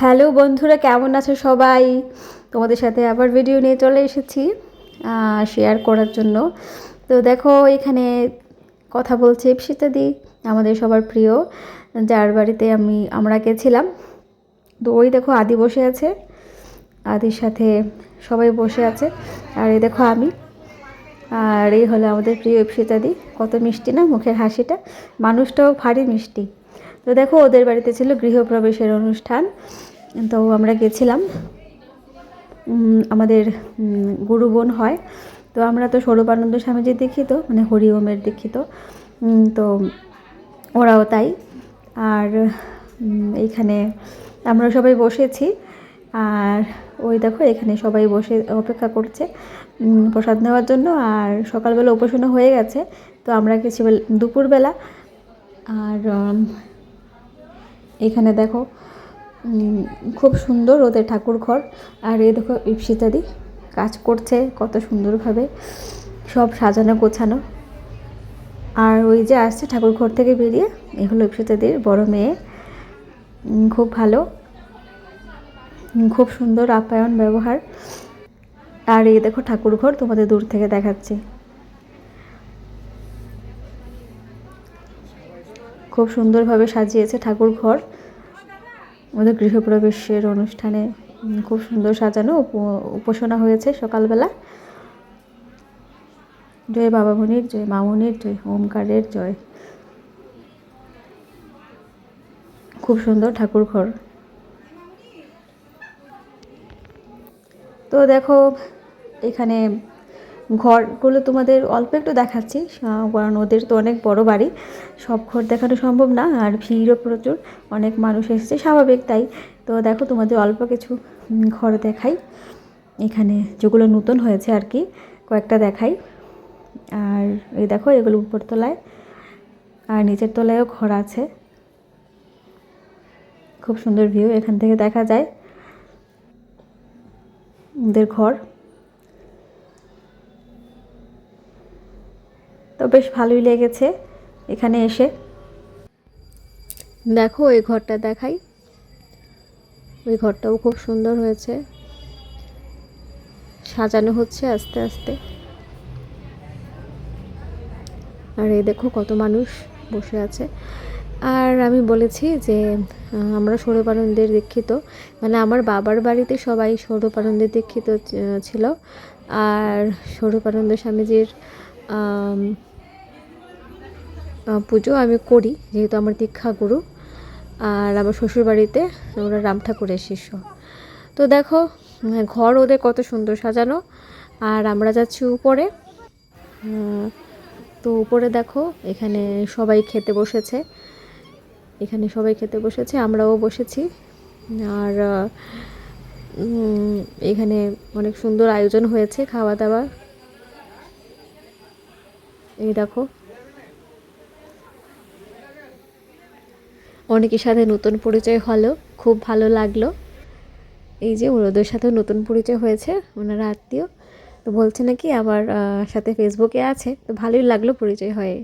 Hello বন্ধুরা, কেমন আছো সবাই? তোমাদের সাথে আবার ভিডিও নিয়ে চলে এসেছি শেয়ার করার জন্য। তো দেখো, এখানে কথা বলছে ইপসিতাদি আমাদের সবার প্রিয়, যার বাড়িতে আমি, আমরা গেছিলাম। তো ওই দেখো, আদি বসে আছে। আদির সাথে সবাই বসে আছে। আর এই দেখো আমি। আর এই হলো আমাদের প্রিয় ইপসিতাদি কত মিষ্টি না মুখের হাসিটা। মানুষটাও ভারী মিষ্টি। তো দেখো, ওদের বাড়িতে ছিল গৃহপ্রবেশের অনুষ্ঠান। তো আমরা গেছিলাম। আমাদের গুরু বোন হয়। তো আমরা তো সৌরবানন্দ স্বামীজির দীক্ষিত মানে হরিওমের দীক্ষিত। তো ওরাও তাই। আর এইখানে আমরা সবাই বসেছি। আর ওই দেখো, এখানে সবাই বসে অপেক্ষা করছে প্রসাদ নেওয়ার জন্য। আর সকালবেলা উপাসনা হয়ে গেছে। তো আমরা গেছি বেল- দুপুরবেলা। আর এখানে দেখো খুব সুন্দর ওদের ঠাকুর ঘর আর এ দেখো ইপসিতাদি কাজ করছে কত সুন্দরভাবে, সব সাজানো গোছানো। আর ওই যে আসছে ঠাকুর ঘর থেকে বেরিয়ে, এ হলো ইপসিতাদির বড় মেয়ে। খুব ভালো। খুব সুন্দর আপ্যায়ন ব্যবহার। আর এই দেখো ঠাকুর ঘর তোমাদের দূর থেকে দেখাচ্ছি। খুব সুন্দরভাবে সাজিয়েছে ঠাকুর ঘর। ওদের গৃহপ্রবেশের অনুষ্ঠানে খুব সুন্দর সাজানো, উপ- উপাসনা হয়েছে সকালবেলা। জয় বাবামণির, জয় মামনির জয় ওমকারের, জয়। খুব সুন্দর ঠাকুর ঘর। তো দেখো, এখানে ঘরগুলো তোমাদের অল্প একটু দেখাচ্ছি কারণ ওদের তো অনেক বড় বাড়ি। সব ঘর দেখানো সম্ভব না, আর ভিড়ও প্রচুর, অনেক মানুষ এসেছে, স্বাভাবিক তাই। তো দেখো তোমাদের অল্প কিছু ঘর দেখাই। এখানে যেগুলো নতুন হয়েছে আর কি, কয়েকটা দেখাই। আর এই দেখো এগুলো উপরতলায় আর নিচের তলায়ও ঘর আছে। খুব সুন্দর ভিউ এখান থেকে দেখা যায়। ওদের ঘর। বেশ ভালোই লেগেছে এখানে এসে। দেখো ওই ঘরটা দেখাই। ওই ঘরটাও খুব সুন্দর হয়েছে। সাজানো হচ্ছে আস্তে আস্তে। আর এই দেখো কত মানুষ বসে আছে। আর আমি বলেছি যে আমরা সৌরপানন্দের দীক্ষিত। মানে আমার বাবার বাড়িতে সবাই সৌরপানন্দের দীক্ষিত ছিল। আর সৌরপানন্দ স্বামীজির পুজো আমি করি, যেহেতু আমার দীক্ষা গুরু। আর আমার শ্বশুরবাড়িতে ওরা রাম ঠাকুরের শিষ্য। তো দেখো ঘর ওদের কত সুন্দর সাজানো। আর আমরা যাচ্ছি উপরে। তো উপরে দেখো, এখানে সবাই খেতে বসেছে। এখানে সবাই খেতে বসেছে, আমরাও বসেছি। আর এখানে অনেক সুন্দর আয়োজন হয়েছে, খাওয়া দাওয়া। এই দেখো অনেকের সাথে নতুন পরিচয় হলো, খুব ভালো লাগল। এই যে ওদের সাথেও নতুন পরিচয় হয়েছে, ওনারা আত্মীয়। তো বলছে নাকি আমার সাথে ফেসবুকে আছে। তো ভালোই লাগল পরিচয় হয়ে।